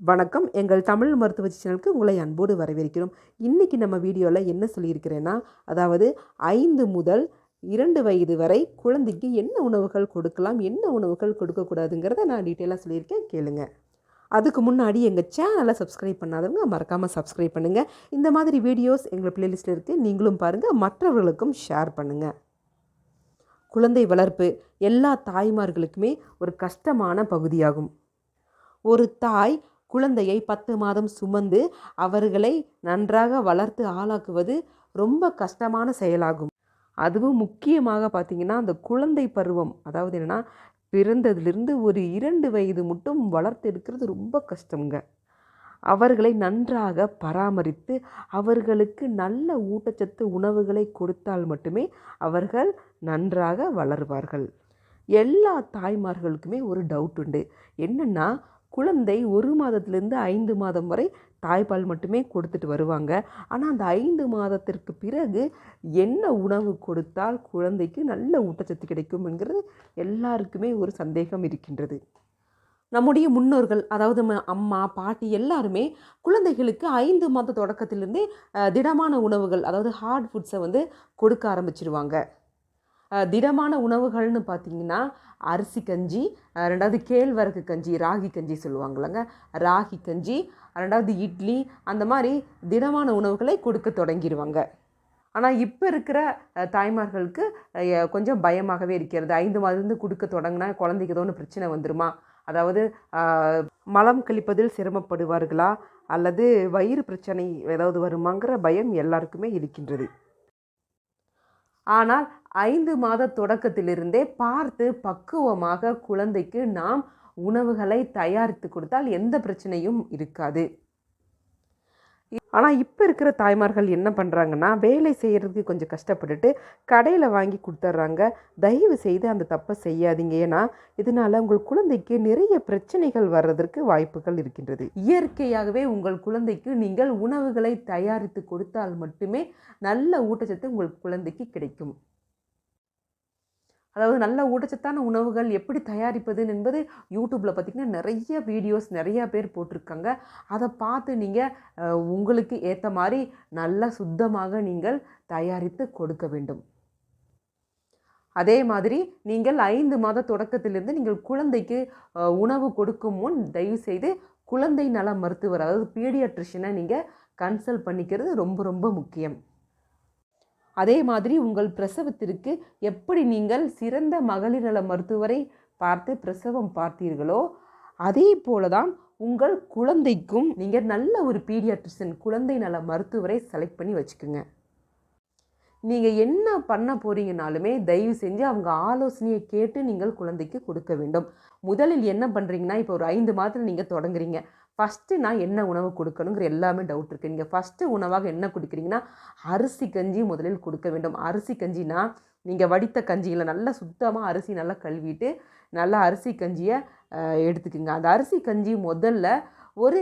வணக்கம். எங்கள் தமிழ் மருத்துவ சேனலுக்கு உங்களை அன்போடு வரவேற்கிறோம். இன்றைக்கி நம்ம வீடியோவில் என்ன சொல்லியிருக்கிறேன்னா அதாவது ஐந்து முதல் இரண்டு வயது வரை குழந்தைக்கு என்ன உணவுகள் கொடுக்கலாம் என்ன உணவுகள் கொடுக்கக்கூடாதுங்கிறத நான் டீட்டெயிலாக சொல்லியிருக்கேன். கேளுங்க. அதுக்கு முன்னாடி எங்கள் சேனலை சப்ஸ்கிரைப் பண்ணாதவங்க மறக்காமல் சப்ஸ்கிரைப் பண்ணுங்கள் இந்த மாதிரி வீடியோஸ் எங்கள் பிளேலிஸ்ட்டில் இருக்குது நீங்களும் பாருங்கள் மற்றவர்களுக்கும் ஷேர் பண்ணுங்கள் குழந்தை வளர்ப்பு எல்லா தாய்மார்களுக்குமே ஒரு கஷ்டமான பகுதியாகும். ஒரு தாய் குழந்தையை பத்து மாதம் சுமந்து அவர்களை நன்றாக வளர்த்து ஆளாக்குவது ரொம்ப கஷ்டமான செயலாகும். அதுவும் முக்கியமாக பார்த்திங்கன்னா அந்த குழந்தை பருவம் அதாவது என்னென்னா பிறந்ததிலிருந்து ஒரு இரண்டு வயது மட்டும் வளர்த்து எடுக்கிறது ரொம்ப கஷ்டங்க அவர்களை நன்றாக பராமரித்து அவர்களுக்கு நல்ல ஊட்டச்சத்து உணவுகளை கொடுத்தால் மட்டுமே அவர்கள் நன்றாக வளருவார்கள். எல்லா தாய்மார்களுக்குமே ஒரு டவுட் உண்டு. என்னென்னா குழந்தை ஒரு மாதத்துலேருந்து ஐந்து மாதம் வரை தாய்ப்பால் மட்டுமே கொடுத்துட்டு வருவாங்க. ஆனால் அந்த ஐந்து மாதத்திற்கு பிறகு என்ன உணவு கொடுத்தால் குழந்தைக்கு நல்ல ஊட்டச்சத்து கிடைக்கும் என்கிறது எல்லாருக்குமே ஒரு சந்தேகம் இருக்கின்றது. நம்முடைய முன்னோர்கள் அதாவது அம்மா பாட்டி எல்லாருமே குழந்தைகளுக்கு ஐந்து மாத தொடக்கத்திலிருந்தே திடமான உணவுகள் அதாவது ஹார்ட் ஃபுட்ஸை வந்து கொடுக்க ஆரம்பிச்சிருவாங்க. திடமான உணவுகள்னு பார்த்தீங்கன்னா அரிசி கஞ்சி ரெண்டாவது கேழ்வரகு கஞ்சி ராகி கஞ்சி சொல்லுவாங்கல்லங்க. ராகி கஞ்சி ரெண்டாவது இட்லி அந்த மாதிரி திடமான உணவுகளை கொடுக்க தொடங்கிடுவாங்க ஆனால் இப்போ இருக்கிற தாய்மார்களுக்கு கொஞ்சம் பயமாகவே இருக்கிறது. ஐந்து மாதத்துலேருந்து கொடுக்க தொடங்கினா குழந்தைக்கு ஏதோ ஒன்று பிரச்சனை வந்துருமா? அதாவது மலம் கழிப்பதில் சிரமப்படுவார்களா? அல்லது வயிறு பிரச்சனை ஏதாவது வருமாங்கிற பயம் எல்லாருக்குமே இருக்கின்றது. ஆனால் ஐந்து மாத தொடக்கத்திலிருந்தே பார்த்து பக்குவமாக குழந்தைக்கு நாம் உணவுகளை தயாரித்து கொடுத்தால் எந்த பிரச்சனையும் இருக்காது. ஆனால் இப்போ இருக்கிற தாய்மார்கள் என்ன பண்ணுறாங்கன்னா வேலை செய்கிறதுக்கு கொஞ்சம் கஷ்டப்பட்டுட்டு கடையில் வாங்கி கொடுத்துட்றாங்க தயவு செய்து அந்த தப்பை செய்யாதீங்க. ஏன்னா இதனால் உங்கள் குழந்தைக்கு நிறைய பிரச்சனைகள் வர்றதற்கு வாய்ப்புகள் இருக்கின்றது. இயற்கையாகவே உங்கள் குழந்தைக்கு நீங்கள் உணவுகளை தயாரித்து கொடுத்தால் மட்டுமே நல்ல ஊட்டச்சத்து உங்கள் குழந்தைக்கு கிடைக்கும். அதாவது நல்ல ஊட்டச்சத்தான உணவுகள் எப்படி தயாரிப்பது என்பது யூடியூப்பில் பார்த்திங்கன்னா நிறைய வீடியோஸ் நிறையா பேர் போட்டிருக்காங்க. அதை பார்த்து நீங்கள் உங்களுக்கு ஏற்ற மாதிரி நல்லா சுத்தமாக நீங்கள் தயாரித்து கொடுக்க வேண்டும். அதே மாதிரி நீங்கள் ஐந்து மாத தொடக்கத்திலிருந்து நீங்கள் குழந்தைக்கு உணவு கொடுக்கும் முன் தயவு செய்து குழந்தை நல மருத்துவர் அதாவது பீடியாட்ரிஷனை நீங்கள் கன்சல்ட் பண்ணிக்கிறது ரொம்ப ரொம்ப முக்கியம். அதே மாதிரி உங்கள் பிரசவத்திற்கு எப்படி நீங்கள் சிறந்த மகளிர் நல மருத்துவரை பார்த்து பிரசவம் பார்த்தீர்களோ அதே போல தான் உங்கள் குழந்தைக்கும் நீங்கள் நல்ல ஒரு பீடியாட்ரிஷன் குழந்தை நல மருத்துவரை செலக்ட் பண்ணி வச்சுக்கோங்க. நீங்கள் என்ன பண்ண போகிறீங்கனாலுமே தயவு செஞ்சு அவங்க ஆலோசனையை கேட்டு நீங்கள் குழந்தைக்கு கொடுக்க வேண்டும். முதலில் என்ன பண்ணுறீங்கன்னா இப்போ ஒரு ஐந்து மாதத்தில் நீங்கள் தொடங்குறீங்க. ஃபஸ்ட்டு நான் என்ன உணவு கொடுக்கணுங்கிற எல்லாமே டவுட் இருக்குது நீங்கள் ஃபஸ்ட்டு உணவாக என்ன கொடுக்குறீங்கன்னா அரிசி கஞ்சி முதலில் கொடுக்க வேண்டும். அரிசி கஞ்சினா நீங்கள் வடித்த கஞ்சிகளை நல்லா சுத்தமாக அரிசி நல்லா கழுவிட்டு நல்லா அரிசி கஞ்சியை எடுத்துக்கோங்க. அந்த அரிசி கஞ்சி முதல்ல ஒரு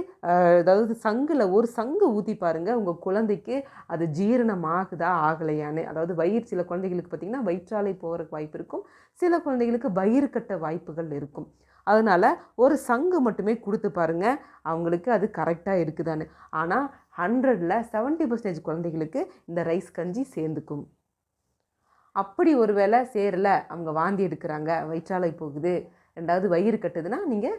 அதாவது சங்கில் ஒரு சங்கு ஊற்றி பாருங்கள் உங்கள் குழந்தைக்கு அது ஜீரணமாகுதா ஆகலையான்னு. அதாவது வயிறு சில குழந்தைகளுக்கு பார்த்திங்கன்னா வயிற்றாலை போகிறதுக்கு வாய்ப்பு இருக்கும். சில குழந்தைகளுக்கு வயிறு கட்ட வாய்ப்புகள் இருக்கும். அதனால் ஒரு சங்கு மட்டுமே கொடுத்து பாருங்கள் அவங்களுக்கு அது கரெக்டாக இருக்குதான்னு. ஆனால் ஹண்ட்ரடில் செவன்ட்டி பர்சன்டேஜ் குழந்தைகளுக்கு இந்த ரைஸ் கஞ்சி சேர்ந்துக்கும். அப்படி ஒரு வேளை சேரல அவங்க வாந்தி எடுக்கிறாங்க வயிற்றாலை போகுது ரெண்டாவது வயிறு கட்டுதுன்னா நீங்கள்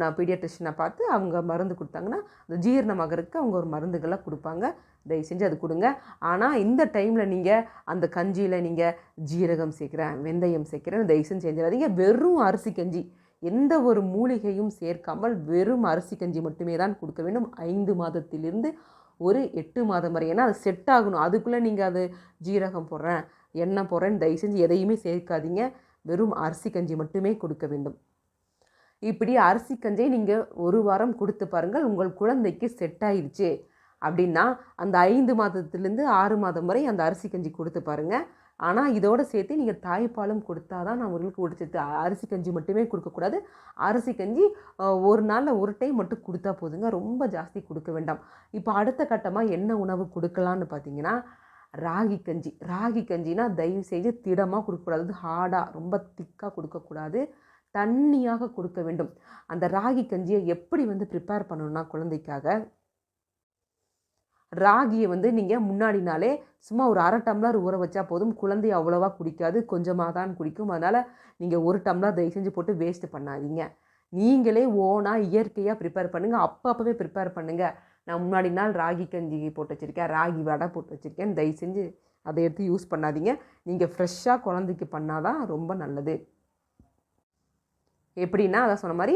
நான் பீடியாட்ரிஷனை பார்த்து அவங்க மருந்து கொடுத்தாங்கன்னா அந்த ஜீரணமாகறதுக்கு அவங்க ஒரு மருந்துகளை கொடுப்பாங்க. தயவு செஞ்சு அது கொடுங்க. ஆனால் இந்த டைமில் நீங்கள் அந்த கஞ்சியில் நீங்கள் ஜீரகம் சேர்க்குறேன் வெந்தயம் சேர்க்குறேன் தயவு செஞ்சு செஞ்சிடாதீங்க வெறும் அரிசி கஞ்சி. எந்த ஒரு மூலிகையும் சேர்க்காமல் வெறும் அரிசி கஞ்சி மட்டுமே தான் கொடுக்க வேண்டும். ஐந்து மாதத்திலிருந்து ஒரு எட்டு மாதம் வரை. ஏன்னா அது செட் ஆகணும். அதுக்குள்ளே நீங்கள் அது ஜீரகம் போடுறேன் எண்ணெய் போடுறேன்னு தயவு செஞ்சு எதையுமே சேர்க்காதீங்க. வெறும் அரிசி கஞ்சி மட்டுமே கொடுக்க வேண்டும். இப்படி அரிசி கஞ்சை நீங்கள் ஒரு வாரம் கொடுத்து பாருங்கள் உங்கள் குழந்தைக்கு செட் ஆயிடுச்சு அப்படின்னா அந்த ஐந்து மாதத்துலேருந்து ஆறு மாதம் வரை அந்த அரிசி கஞ்சி கொடுத்து பாருங்கள் ஆனால் இதோடு சேர்த்து நீங்கள் தாய்ப்பாலும் கொடுத்தா தான் நான் உங்களுக்கு அ- அரிசி கஞ்சி மட்டுமே கொடுக்கக்கூடாது. அரிசி கஞ்சி ஒரு நாளில் ஒரு டைம் மட்டும் கொடுத்தா போதுங்க. ரொம்ப ஜாஸ்தி கொடுக்க வேண்டாம். இப்போ அடுத்த கட்டமாக என்ன உணவு கொடுக்கலான்னு பார்த்தீங்கன்னா ராகி கஞ்சி. ராகி கஞ்சினா தயவு செய்து திடமாக கொடுக்கக்கூடாது. ஹார்டாக ரொம்ப திக்காக கொடுக்கக்கூடாது. தண்ணியாக கொடுக்க வேண்டும். அந்த ராகி கஞ்சியை எப்படி வந்து ப்ரிப்பேர் பண்ணணும்னா குழந்தைக்காக? ராகியை வந்து நீங்கள் முன்னாடி நாளே சும்மா ஒரு அரை டம்ளர் ஊற வச்சா போதும். குழந்தை அவ்வளோவா குடிக்காது. கொஞ்சமாக தான் குடிக்கும். அதனால் நீங்கள் ஒரு டம்ளர் தயவு செஞ்சு போட்டு வேஸ்ட் பண்ணாதீங்க. நீங்களே ஓனாக இயற்கையாக ப்ரிப்பேர் பண்ணுங்கள் அப்போ அப்போவே ப்ரிப்பேர் பண்ணுங்கள் நான் முன்னாடி நாள் ராகி கஞ்சி போட்டு வச்சுருக்கேன். ராகி வடை போட்டு வச்சுருக்கேன். தயவு செஞ்சு அதை எடுத்து யூஸ் பண்ணாதீங்க. நீங்கள் ஃப்ரெஷ்ஷாக குழந்தைக்கு பண்ணால் தான் ரொம்ப நல்லது. எப்படின்னா அதான் சொன்ன மாதிரி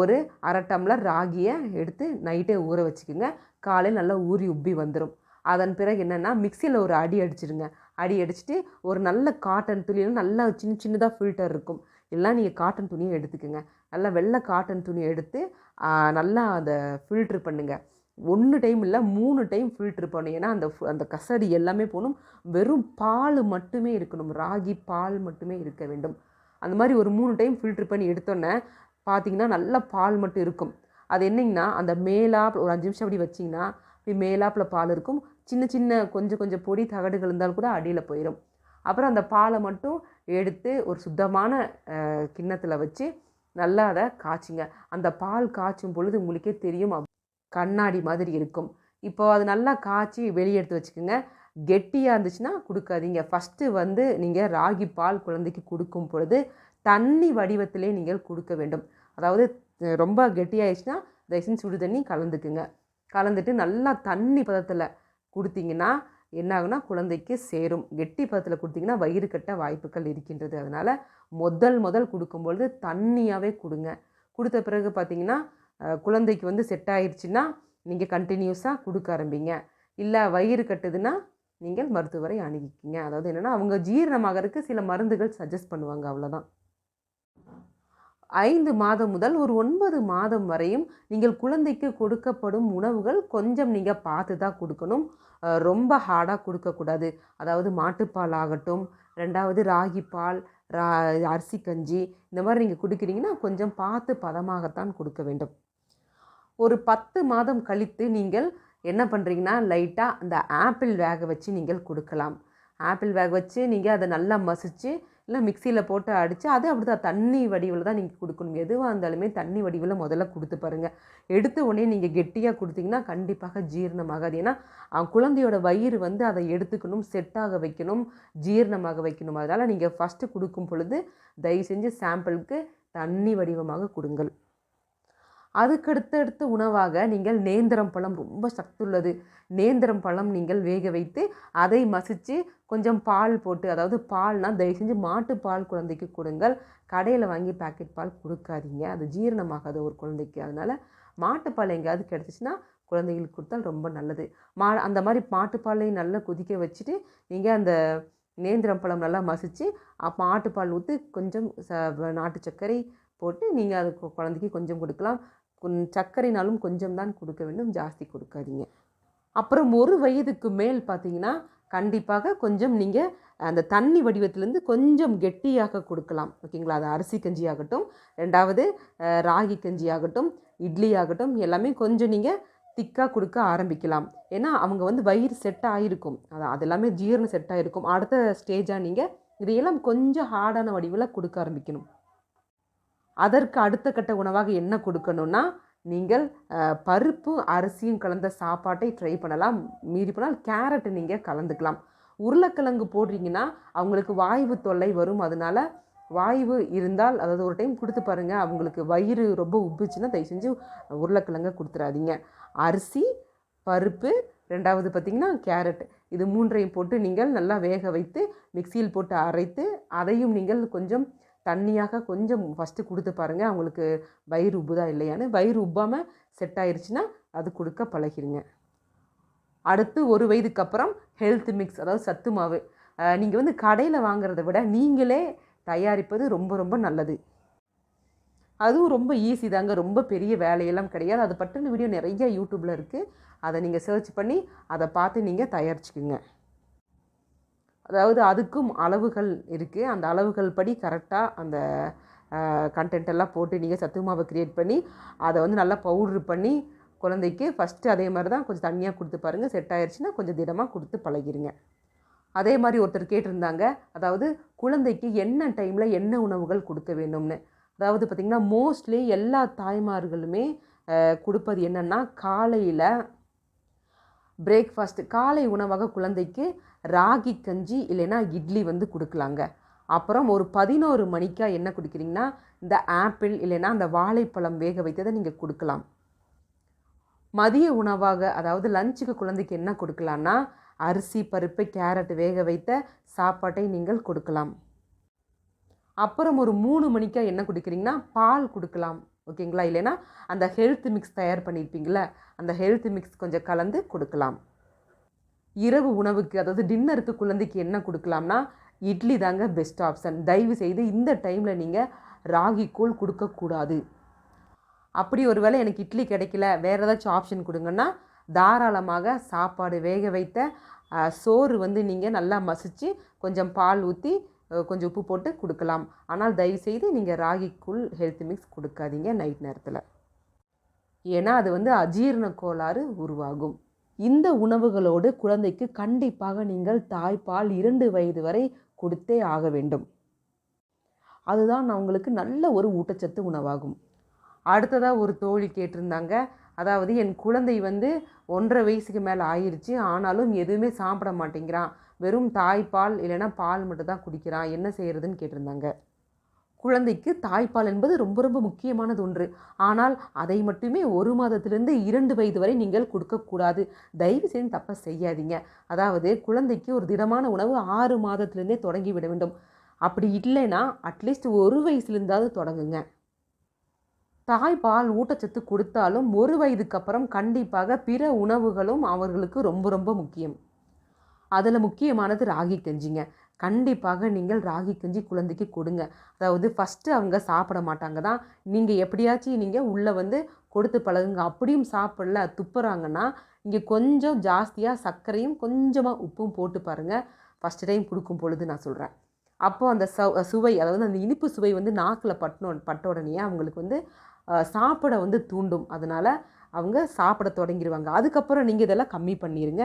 ஒரு அரை டம்ளர் ராகியை எடுத்து நைட்டே ஊற வச்சுக்கோங்க. காலையில் நல்லா ஊறி உப்பி வந்துடும் அதன் பிறகு என்னென்னா மிக்சியில் ஒரு அடி அடிச்சிடுங்க அடி அடிச்சுட்டு ஒரு நல்ல காட்டன் துணியில் நல்லா சின்ன சின்னதாக ஃபில்டர் இருக்கும். எல்லாம் நீங்கள் காட்டன் துணியை எடுத்துக்கோங்க. நல்லா வெள்ளை காட்டன் துணியை எடுத்து நல்லா அதை ஃபில்ட்ரு பண்ணுங்கள் ஒன்று டைம் இல்லை மூணு டைம் ஃபில்ட்ரு பண்ணும் ஏன்னா அந்த ஃபு- அந்த கசடி எல்லாமே போகணும் வெறும் பால் மட்டுமே இருக்கணும். ராகி பால் மட்டுமே இருக்க வேண்டும். அந்த மாதிரி ஒரு மூணு டைம் ஃபில்ட்ரு பண்ணி எடுத்தோன்னே பார்த்தீங்கன்னா நல்லா பால் மட்டும் இருக்கும். அது என்னங்கன்னா அந்த மேலாப் ஒரு அஞ்சு நிமிஷம் அப்படி வச்சிங்கன்னா அப்படி மேலாப்பில் பால் இருக்கும். சின்ன சின்ன கொஞ்சம் கொஞ்சம் பொடி தகடுகள் இருந்தாலும் கூட அடியில் போயிடும் அப்புறம் அந்த பாலை மட்டும் எடுத்து ஒரு சுத்தமான கிண்ணத்தில் வச்சு நல்லா அதை காய்ச்சுங்க. அந்த பால் காய்ச்சும் பொழுது உங்களுக்கே தெரியும் கண்ணாடி மாதிரி இருக்கும். இப்போது அது நல்லா காய்ச்சி வெளியே எடுத்து வச்சுக்கோங்க. கெட்டியாக இருந்துச்சுன்னா கொடுக்காதீங்க. ஃபஸ்ட்டு வந்து நீங்கள் ராகி பால் குழந்தைக்கு கொடுக்கும் பொழுது தண்ணி வடிவத்திலே நீங்கள் கொடுக்க வேண்டும். அதாவது ரொம்ப கெட்டியாயிடுச்சுன்னா தயவுசெய்து சுடு தண்ணி கலந்துக்குங்க. கலந்துட்டு நல்லா தண்ணி பதத்தில் கொடுத்தீங்கன்னா என்ன ஆகுனா குழந்தைக்கு சேரும். கெட்டி பதத்தில் கொடுத்தீங்கன்னா வயிறு கட்ட வாய்ப்புகள் இருக்கின்றது. அதனால் முதல் முதல் கொடுக்கும்பொழுது தண்ணியாகவே கொடுங்க. கொடுத்த பிறகு பார்த்தீங்கன்னா குழந்தைக்கு வந்து செட் ஆயிடுச்சுன்னா நீங்கள் கண்டினியூஸாக கொடுக்க ஆரம்பிங்க. இல்லை வயிறு கட்டுதுன்னா நீங்கள் மருத்துவரை அணுகிக்கிங்க. அதாவது என்னென்னா அவங்க ஜீரணமாகறதுக்கு சில மருந்துகள் சஜஸ்ட் பண்ணுவாங்க அவ்வளோதான் ஐந்து மாதம் முதல் ஒரு ஒன்பது மாதம் வரையும் நீங்கள் குழந்தைக்கு கொடுக்கப்படும் உணவுகள் கொஞ்சம் நீங்கள் பார்த்து தான் கொடுக்கணும் ரொம்ப ஹார்டாக கொடுக்கக்கூடாது. அதாவது மாட்டுப்பால் ஆகட்டும் ரெண்டாவது ராகி பால் ரா அரிசி கஞ்சி இந்த மாதிரி நீங்கள் கொடுக்குறீங்கன்னா கொஞ்சம் பார்த்து பதமாகத்தான் கொடுக்க வேண்டும். ஒரு பத்து மாதம் கழித்து நீங்கள் என்ன பண்ணுறீங்கன்னா லைட்டாக அந்த ஆப்பிள் வேக வச்சு நீங்கள் கொடுக்கலாம். ஆப்பிள் வேக வச்சு நீங்கள் அதை நல்லா மசிச்சு இல்லை மிக்சியில் போட்டு அடித்து அது அப்படி தான் தண்ணி வடிவில் தான் நீங்கள் கொடுக்கணும். எதுவாக இருந்தாலுமே தண்ணி வடிவில் முதல்ல கொடுத்து பாருங்கள் எடுத்த உடனே நீங்கள் கெட்டியாக கொடுத்தீங்கன்னா கண்டிப்பாக ஜீரணமாகாது. ஏன்னா குழந்தையோட வயிறு வந்து அதை எடுத்துக்கணும் செட்டாக வைக்கணும் ஜீரணமாக வைக்கணும். அதனால் நீங்கள் ஃபஸ்ட்டு கொடுக்கும் பொழுது தயவு செஞ்சு சாம்பிளுக்கு தண்ணி வடிவமாக கொடுங்கள். அதுக்கடுத்தடுத்த உணவாக நீங்கள் நேந்திரம் பழம் ரொம்ப சத்துள்ளது. நேந்திரம் பழம் நீங்கள் வேக வைத்து அதை மசித்து கொஞ்சம் பால் போட்டு அதாவது பால்னால் தயவு செஞ்சு மாட்டு பால் குழந்தைக்கு கொடுங்கள். கடையில் வாங்கி பாக்கெட் பால் கொடுக்காதீங்க. அது ஜீரணமாகாது ஒரு குழந்தைக்கு. அதனால் மாட்டுப்பால் எங்கேயாவது கிடச்சிச்சின்னா குழந்தைகளுக்கு கொடுத்தால் ரொம்ப நல்லது. மா அந்த மாதிரி மாட்டுப்பாலையும் நல்லா கொதிக்க வச்சுட்டு நீங்கள் அந்த நேந்திரம் பழம் நல்லா மசித்து அப்போ மாட்டுப்பால் ஊற்றி கொஞ்சம் ச நாட்டு சர்க்கரை போட்டு நீங்கள் அது குழந்தைக்கு கொஞ்சம் கொடுக்கலாம். சர்க்கரைனாலும் கொஞ்சம் தான் கொடுக்க வேண்டும் ஜாஸ்தி கொடுக்காதீங்க. அப்புறம் ஒரு வயதுக்கு மேல் பார்த்தீங்கன்னா கண்டிப்பாக கொஞ்சம் நீங்கள் அந்த தண்ணி வடிவத்திலேருந்து கொஞ்சம் கெட்டியாக கொடுக்கலாம். ஓகேங்களா? அது அரிசி கஞ்சி ஆகட்டும் ரெண்டாவது ராகி கஞ்சி ஆகட்டும் இட்லி ஆகட்டும் எல்லாமே கொஞ்சம் நீங்கள் திக்காக கொடுக்க ஆரம்பிக்கலாம். ஏன்னா அவங்க வந்து வயிறு செட் ஆகிருக்கும் அது அது எல்லாமே ஜீரணம் செட் ஆகிருக்கும் அடுத்த ஸ்டேஜாக நீங்கள் இதையெல்லாம் கொஞ்சம் ஹார்டான வடிவில் கொடுக்க ஆரம்பிக்கணும். அதற்கு அடுத்த கட்ட உணவாக என்ன கொடுக்கணும்னா நீங்கள் பருப்பு அரிசியும் கலந்த சாப்பாட்டை ட்ரை பண்ணலாம். மீறி போனால் கேரட் நீங்கள் கலந்துக்கலாம். உருளைக்கிழங்கு போடுறீங்கன்னா அவங்களுக்கு வாய்வு தொல்லை வரும். அதனால வாய்வு இருந்தால் அதாவது ஒரு டைம் கொடுத்து பாருங்கள் அவங்களுக்கு வயிறு ரொம்ப உப்புச்சுன்னா தயவு செஞ்சு உருளைக்கிழங்க கொடுத்துறாதீங்க. அரிசி பருப்பு ரெண்டாவது பார்த்திங்கன்னா கேரட் இது மூன்றையும் போட்டு நீங்கள் நல்லா வேக வைத்து மிக்சியில் போட்டு அரைத்து அதையும் நீங்கள் கொஞ்சம் தண்ணியாக கொஞ்சம் ஃபஸ்ட்டு கொடுத்து பாருங்கள் அவங்களுக்கு வயிறு உப்புதா இல்லையான்னு. வயிறு உப்பாமல் செட் ஆயிடுச்சுன்னா அது கொடுக்க பழகிருங்க. அடுத்து ஒரு வயதுக்கு அப்புறம் ஹெல்த் மிக்ஸ் அதாவது சத்து மாவு. நீங்கள் வந்து கடையில் வாங்குறத விட நீங்களே தயாரிப்பது ரொம்ப ரொம்ப நல்லது. அதுவும் ரொம்ப ஈஸி தாங்க. ரொம்ப பெரிய வேலையெல்லாம் கிடையாது. அது பற்றின வீடியோ நிறைய யூடியூப்பில் இருக்குது அதை நீங்கள் சர்ச் பண்ணி அதை பார்த்து நீங்கள் தயாரிச்சுக்குங்க. அதாவது அதுக்கும் அளவுகள் இருக்குது அந்த அளவுகள் படி கரெக்டாக அந்த கண்டென்ட் எல்லாம் போட்டு நீங்கள் சத்து மாவை க்ரியேட் பண்ணி அதை வந்து நல்லா பவுட்ரு பண்ணி குழந்தைக்கு ஃபஸ்ட்டு அதே மாதிரி தான் கொஞ்சம் தண்ணியாக கொடுத்து பாருங்கள் செட் ஆயிடுச்சுன்னா கொஞ்சம் திடமாக கொடுத்து பழகிருங்க. அதே மாதிரி ஒருத்தர் கேட்டிருந்தாங்க அதாவது குழந்தைக்கு என்ன டைமில் என்ன உணவுகள் கொடுக்க வேணும்னு. அதாவது பார்த்திங்கன்னா மோஸ்ட்லி எல்லா தாய்மார்களுமே கொடுப்பது என்னென்னா காலையில் பிரேக்ஃபாஸ்ட் காலை உணவாக குழந்தைக்கு ராகி கஞ்சி இல்லைன்னா இட்லி வந்து கொடுக்கலாங்க. அப்புறம் ஒரு பதினோரு மணிக்கா என்ன குடிக்கிறீங்கன்னா இந்த ஆப்பிள் இல்லைன்னா அந்த வாழைப்பழம் வேக வைத்ததை நீங்கள் கொடுக்கலாம். மதிய உணவாக அதாவது லஞ்சுக்கு குழந்தைக்கு என்ன கொடுக்கலான்னா அரிசி பருப்பு கேரட் வேக வைத்த சாப்பாட்டை நீங்கள் கொடுக்கலாம். அப்புறம் ஒரு மூணு மணிக்கா என்ன குடிக்கிறீங்கன்னா பால் கொடுக்கலாம். ஓகேங்களா? இல்லைன்னா அந்த ஹெல்த் மிக்ஸ் தயார் பண்ணியிருப்பீங்கள அந்த ஹெல்த் மிக்ஸ் கொஞ்சம் கலந்து கொடுக்கலாம். இரவு உணவுக்கு அதாவது டின்னருக்கு குழந்தைக்கு என்ன கொடுக்கலாம்னா இட்லி தாங்க பெஸ்ட் ஆப்ஷன் தயவு செய்து இந்த டைமில் நீங்கள் ராகி கூழ் கொடுக்கக்கூடாது. அப்படி ஒரு வேளை எனக்கு இட்லி கிடைக்கல வேறு ஏதாச்சும் ஆப்ஷன் கொடுங்கன்னா தாராளமாக சாப்பாடு வேக வைத்த சோறு வந்து நீங்கள் நல்லா மசித்து கொஞ்சம் பால் ஊற்றி கொஞ்சம் உப்பு போட்டு கொடுக்கலாம். ஆனால் தயவுசெய்து நீங்கள் ராகிக்குள் ஹெல்த் மிக்ஸ் கொடுக்காதீங்க நைட் நேரத்தில். ஏன்னா அது வந்து அஜீரண கோளாறு உருவாகும். இந்த உணவுகளோடு குழந்தைக்கு கண்டிப்பாக நீங்கள் தாய்ப்பால் இரண்டு வயது வரை கொடுத்தே ஆக வேண்டும். அதுதான் அவங்களுக்கு நல்ல ஒரு ஊட்டச்சத்து உணவாகும். அடுத்ததாக ஒரு தோழி கேட்டிருந்தாங்க. அதாவது என் குழந்தை வந்து ஒன்றரை வயசுக்கு மேலே ஆயிடுச்சு ஆனாலும் எதுவுமே சாப்பிட மாட்டேங்கிறான். வெறும் தாய்ப்பால் இல்லைன்னா பால் மட்டும் தான் குடிக்கிறான். என்ன செய்கிறதுன்னு கேட்டிருந்தாங்க. குழந்தைக்கு தாய்ப்பால் என்பது ரொம்ப ரொம்ப முக்கியமானது ஒன்று. ஆனால் அதை மட்டுமே ஒரு மாதத்திலிருந்து இரண்டு வயது வரை நீங்கள் கொடுக்கக்கூடாது. தயவு செய்து தப்பை செய்யாதீங்க. அதாவது குழந்தைக்கு ஒரு திடமான உணவு ஆறு மாதத்திலிருந்தே தொடங்கி விட வேண்டும். அப்படி இல்லைன்னா அட்லீஸ்ட் ஒரு வயசுலேருந்தாவது தொடங்குங்க. தாய்ப்பால் ஊட்டச்சத்து கொடுத்தாலும் ஒரு வயதுக்கு அப்புறம் கண்டிப்பாக பிற உணவுகளும் அவர்களுக்கு ரொம்ப ரொம்ப முக்கியம். அதில் முக்கியமானது ராகி கஞ்சிங்க. கண்டிப்பாக நீங்கள் ராகி கஞ்சி குழந்தைக்கு கொடுங்க. அதாவது ஃபஸ்ட்டு அவங்க சாப்பிட மாட்டாங்க தான் நீங்கள் எப்படியாச்சும் நீங்கள் உள்ளே வந்து கொடுத்து பழகுங்க. அப்படியும் சாப்பிடல துப்புறாங்கன்னா இங்கே கொஞ்சம் ஜாஸ்தியாக சர்க்கரையும் கொஞ்சமாக உப்பும் போட்டு பாருங்கள் ஃபஸ்ட் டைம் கொடுக்கும் பொழுது நான் சொல்கிறேன் அப்போது அந்த சவ் சுவை அதாவது அந்த இனிப்பு சுவை வந்து நாக்கில் பட்டின பட்ட உடனே அவங்களுக்கு வந்து சாப்பிட வந்து தூண்டும். அதனால் அவங்க சாப்பிட தொடங்கிடுவாங்க அதுக்கப்புறம் நீங்கள் இதெல்லாம் கம்மி பண்ணிடுங்க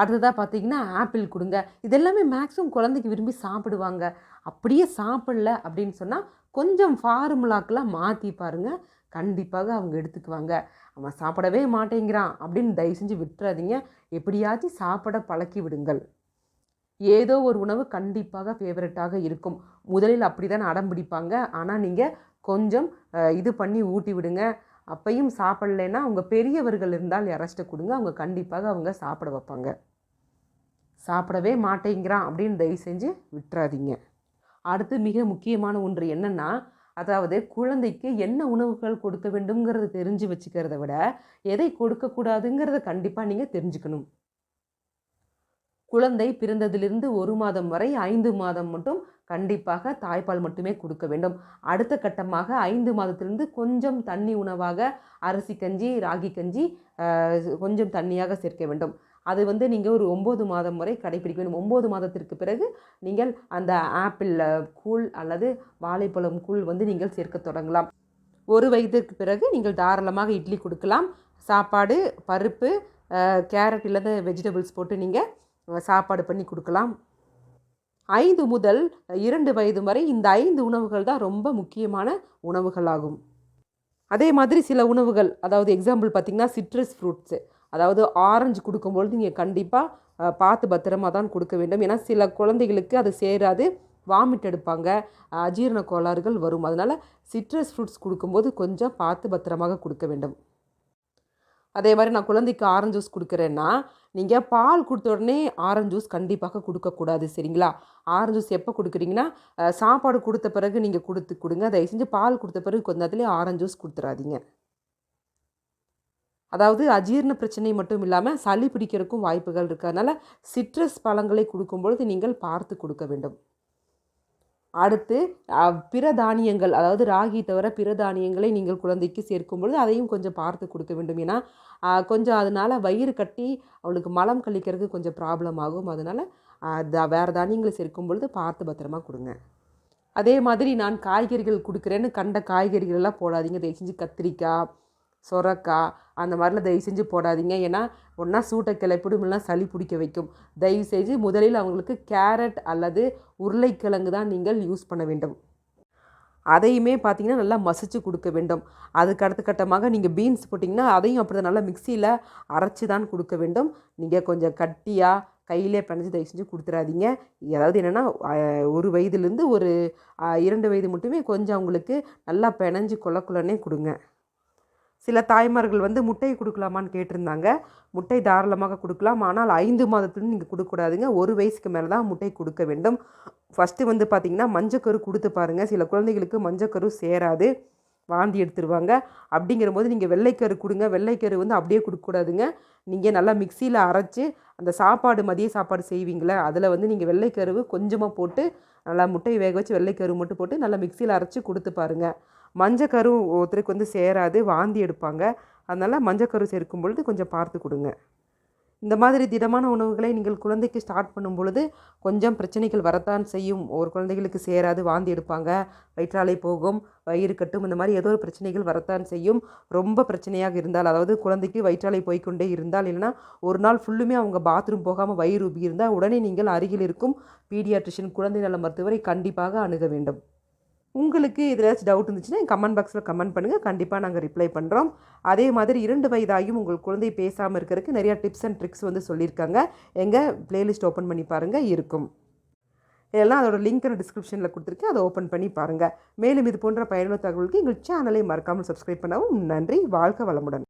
அடுத்ததாக பார்த்தீங்கன்னா ஆப்பிள் கொடுங்க. இதெல்லாமே மேக்ஸிமம் குழந்தைக்கு விரும்பி சாப்பிடுவாங்க. அப்படியே சாப்பிடல அப்படின்னு சொன்னால் கொஞ்சம் ஃபார்முலாக்கெலாம் மாற்றி பாருங்க. கண்டிப்பாக அவங்க எடுத்துக்குவாங்க. அவன் சாப்பிடவே மாட்டேங்கிறான் அப்படின்னு தயவு செஞ்சு விட்டுறாதீங்க. எப்படியாச்சும் சாப்பிட பழக்கி விடுங்கள். ஏதோ ஒரு உணவு கண்டிப்பாக ஃபேவரட்டாக இருக்கும். முதலில் அப்படி தான் அடம் பிடிப்பாங்க. ஆனால் நீங்கள் கொஞ்சம் இது பண்ணி ஊட்டி விடுங்க. அப்பையும் சாப்பிடலைன்னா அவங்க பெரியவர்கள் இருந்தால் யாராச்சிட்ட கொடுங்க. அவங்க கண்டிப்பாக அவங்க சாப்பிட வைப்பாங்க. சாப்பிடவே மாட்டேங்கிறான் அப்படின்னு தயவு செஞ்சு விட்டுறாதீங்க. அடுத்து மிக முக்கியமான ஒன்று என்னென்னா அதாவது குழந்தைக்கு என்ன உணவுகள் கொடுக்க வேண்டும்ங்கிறத தெரிஞ்சு வச்சுக்கிறத விட எதை கொடுக்கக்கூடாதுங்கிறத கண்டிப்பாக நீங்கள் தெரிஞ்சுக்கணும். குழந்தை பிறந்ததிலிருந்து ஒரு மாதம் வரை ஐந்து மாதம் மட்டும் கண்டிப்பாக தாய்ப்பால் மட்டுமே கொடுக்க வேண்டும். அடுத்த கட்டமாக ஐந்து மாதத்திலிருந்து கொஞ்சம் தண்ணி உணவாக அரிசி கஞ்சி ராகி கஞ்சி கொஞ்சம் தண்ணியாக சேர்க்க வேண்டும். அது வந்து நீங்கள் ஒரு ஒம்பது மாதம் வரை கடைபிடிக்க வேண்டும். ஒம்பது மாதத்திற்கு பிறகு நீங்கள் அந்த ஆப்பிள் கூழ் அல்லது வாழைப்பழம் கூழ் வந்து நீங்கள் சேர்க்க தொடங்கலாம். ஒரு வயதிற்கு பிறகு நீங்கள் தாராளமாக இட்லி கொடுக்கலாம். சாப்பாடு பருப்பு கேரட் இல்லாத வெஜிடபிள்ஸ் போட்டு நீங்கள் சாப்பாடு பண்ணி கொடுக்கலாம். ஐந்து முதல் இரண்டு வயது வரை இந்த ஐந்து உணவுகள் தான் ரொம்ப முக்கியமான உணவுகளாகும். அதே மாதிரி சில உணவுகள் அதாவது எக்ஸாம்பிள் பார்த்திங்கன்னா சிட்ரஸ் ஃப்ரூட்ஸு அதாவது ஆரஞ்சு கொடுக்கும்பொழுது நீங்கள் கண்டிப்பாக பார்த்து பத்திரமாக தான் கொடுக்க வேண்டும். ஏன்னா சில குழந்தைகளுக்கு அது சேராது வாமிட் எடுப்பாங்க அஜீரண கோளாறுகள் வரும். அதனால் சிட்ரஸ் ஃப்ரூட்ஸ் கொடுக்கும்போது கொஞ்சம் பார்த்து பத்திரமாக கொடுக்க வேண்டும். அதே மாதிரி நான் குழந்தைக்கு ஆரஞ்சு ஜூஸ் கொடுக்குறேன்னா நீங்கள் பால் கொடுத்த உடனே ஆரஞ்சு ஜூஸ் கண்டிப்பாக கொடுக்கக்கூடாது சரிங்களா? ஆரஞ்சு ஜூஸ் எப்போ கொடுக்குறீங்கன்னா சாப்பாடு கொடுத்த பிறகு நீங்கள் கொடுத்து கொடுங்க. தயவு செஞ்சு பால் கொடுத்த பிறகு கொஞ்ச நேரத்துலேயே ஆரஞ்சு ஜூஸ் கொடுத்துறாதீங்க. அதாவது அஜீரண பிரச்சனை மட்டும் இல்லாமல் சளி பிடிக்கிறதுக்கும் வாய்ப்புகள் இருக்கிறதுனால சிட்ரஸ் பழங்களை கொடுக்கும்பொழுது நீங்கள் பார்த்து கொடுக்க வேண்டும். அடுத்து பிற தானியங்கள் அதாவது ராகி தவிர பிற தானியங்களை நீங்கள் குழந்தைக்கு சேர்க்கும் பொழுது அதையும் கொஞ்சம் பார்த்து கொடுக்க வேண்டும். ஏன்னா கொஞ்சம் அதனால் வயிறு கட்டி அவளுக்கு மலம் கழிக்கிறதுக்கு கொஞ்சம் ப்ராப்ளம் ஆகும். அதனால் த வேறு தானியங்களை சேர்க்கும் பொழுது பார்த்து பத்திரமா கொடுங்க. அதே மாதிரி நான் காய்கறிகள் கொடுக்குறேன்னு கண்ட காய்கறிகளெல்லாம் போடாதீங்க. தயவு செஞ்சு கத்திரிக்காய் சொரக்காய் அந்த மாதிரிலாம் தயவு செஞ்சு போடாதீங்க. ஏன்னா ஒன்றா சூட்டை கிளப்பிடும் இல்லைனா சளி பிடிக்க வைக்கும். தயவு செஞ்சு முதலில் அவங்களுக்கு கேரட் அல்லது உருளைக்கிழங்கு தான் நீங்கள் யூஸ் பண்ண வேண்டும். அதையுமே பார்த்தீங்கன்னா நல்லா மசிச்சு கொடுக்க வேண்டும். அதுக்கு அடுத்த கட்டமாக நீங்கள் பீன்ஸ் போட்டிங்கன்னா அதையும் அப்படி தான் நல்லா மிக்சியில் அரைச்சி தான் கொடுக்க வேண்டும். நீங்கள் கொஞ்சம் கட்டியாக கையிலே பிணைஞ்சு தயவு செஞ்சு கொடுத்துடாதீங்க. அதாவது என்னென்னா ஒரு வயதுலேருந்து ஒரு இரண்டு வயது மட்டுமே கொஞ்சம் அவங்களுக்கு நல்லா பிணைஞ்சு கொல கொடுங்க. சில தாய்மார்கள் வந்து முட்டை கொடுக்கலாமான்னு கேட்டிருந்தாங்க. முட்டை தாராளமாக கொடுக்கலாம். ஆனால் ஐந்து மாதத்துலேருந்து நீங்கள் கொடுக்கக்கூடாதுங்க. ஒரு வயசுக்கு மேலே தான் முட்டை கொடுக்க வேண்டும். ஃபஸ்ட்டு வந்து பார்த்திங்கன்னா மஞ்சக்கரு கொடுத்து பாருங்கள் சில குழந்தைகளுக்கு மஞ்சக்கரு சேராது. வாந்தி எடுத்துருவாங்க. அப்படிங்கிற போது நீங்கள் வெள்ளைக்கரு கொடுங்க. வெள்ளைக்கரு வந்து அப்படியே கொடுக்கக்கூடாதுங்க. நீங்கள் நல்லா மிக்சியில் அரைச்சி அந்த சாப்பாடு மதிய சாப்பாடு செய்வீங்களே அதில் வந்து நீங்கள் வெள்ளைக்கருவு கொஞ்சமாக போட்டு நல்லா முட்டையை வேக வச்சு வெள்ளைக்கரு மட்டும் போட்டு நல்லா மிக்சியில் அரைச்சி கொடுத்து பாருங்கள் மஞ்சக்கரு ஒருத்தருக்கு வந்து சேராது வாந்தி எடுப்பாங்க. அதனால் மஞ்சக்கரு சேர்க்கும் பொழுது கொஞ்சம் பார்த்து கொடுங்க. இந்த மாதிரி திடமான உணவுகளை நீங்கள் குழந்தைக்கு ஸ்டார்ட் பண்ணும் பொழுது கொஞ்சம் பிரச்சனைகள் வரத்தான் செய்யும். ஒரு குழந்தைகளுக்கு சேராது வாந்தி எடுப்பாங்க வயிற்றாலை போகும் வயிறு கட்டும் இந்த மாதிரி ஏதோ ஒரு பிரச்சனைகள் வரத்தான் செய்யும். ரொம்ப பிரச்சனையாக இருந்தால் அதாவது குழந்தைக்கு வயிற்றாலை போய்க்கொண்டே இருந்தால் இல்லைன்னா ஒரு நாள் ஃபுல்லுமே அவங்க பாத்ரூம் போகாமல் வயிறு உபி இருந்தால் உடனே நீங்கள் அருகில் இருக்கும் பீடியாட்ரிஷியன் குழந்தை நல மருத்துவரை கண்டிப்பாக அணுக வேண்டும். உங்களுக்கு இதில் ஏதாச்சும் டவுட் இருந்துச்சுன்னா கமெண்ட் பாக்ஸில் கமெண்ட் பண்ணுங்கள் கண்டிப்பாக நாங்கள் ரிப்ளை பண்ணுறோம் அதே மாதிரி இரண்டு வயதாகியும் உங்கள் குழந்தை பேசாமல் இருக்கிறதுக்கு நிறையா டிப்ஸ் அண்ட் ட்ரிக்ஸ் வந்து சொல்லியிருக்காங்க. எங்கள் பிளேலிஸ்ட் ஓப்பன் பண்ணி பாருங்கள் இருக்கும். இதெல்லாம் அதோட லிங்க் நான் டிஸ்கிரிப்ஷனில் கொடுத்துருக்கேன். அதை ஓப்பன் பண்ணி பாருங்கள் மேலும் இது போன்ற பயனுள்ள தகவலுக்கு எங்கள் சேனலை மறக்காமல் சப்ஸ்கிரைப் பண்ணவும் நன்றி. வாழ்க வளமுடன்.